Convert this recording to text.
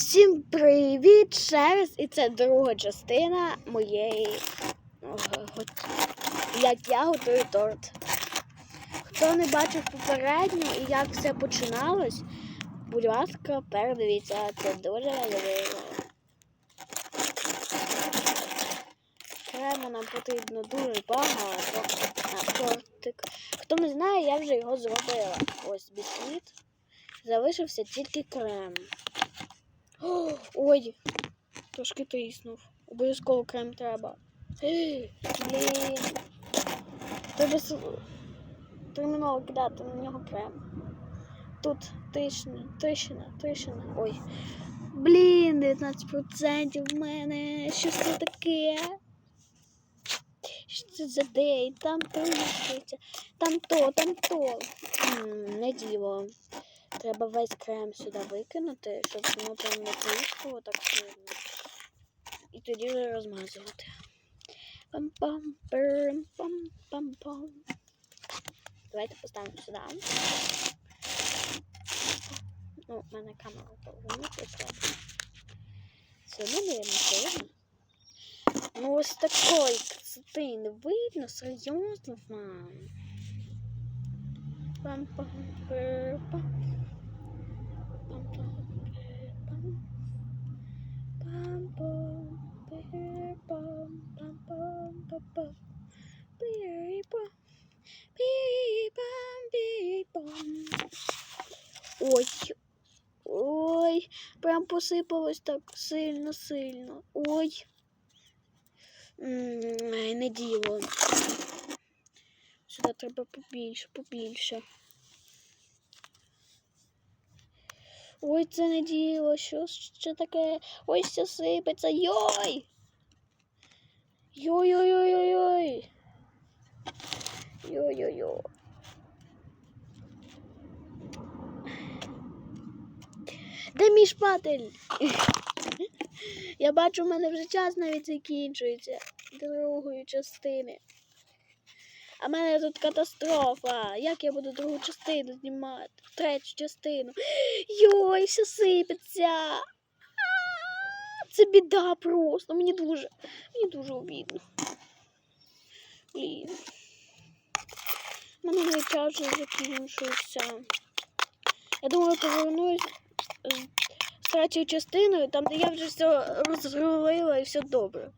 Всім привіт ще раз! І це друга частина моєї як я готую торт. Хто не бачив попередню і як все починалось, будь ласка, передивіться, це дуже важливо. Крему нам потрібно дуже багато на тортик. Хто не знає, я вже його зробила. Ось бісквіт. Залишився тільки крем. Ой, трошки тріснув. Обов'язково крем треба. Блін. Треба терміново кидати на нього крем. Тут тріщина, тріщина, тріщина. Ой. Блін, 19% в мене. Що це таке? Що це за день? Там тріщиться. Там то, там то. Не діло. Треба весь крем сюди викинути, щоб воно там не тріскало так сильно. І тоді вже розмазувати. Пам-пам, пам пам пам пам Давайте поставимо сюди. Ну, в мене камера повернути. Все одно не видно, видно. Ну ось такої красоти не видно, серйозно вам. Пам пам пам Ой, ой, прям посипалось так сильно, сильно. Ой. Не діло. Сюди треба побільше, побільше. Ой, це не діло, що ще таке? Ой, все сипеться. Йой! Йой-йой-йой-йой-йой. Йой-йой-йой. Де мій шпатель? Я бачу, в мене вже час навіть закінчується другої частини. А в мене тут катастрофа. Як я буду другу частину знімати? Третю частину. Йой, все сипеться. Це біда просто. Мені дуже, мені дуже обідно. Блін. У мене навіть час вже закінчується. Я думаю, повернусь з третьою частиною, там, де я вже все розрулила і все добре.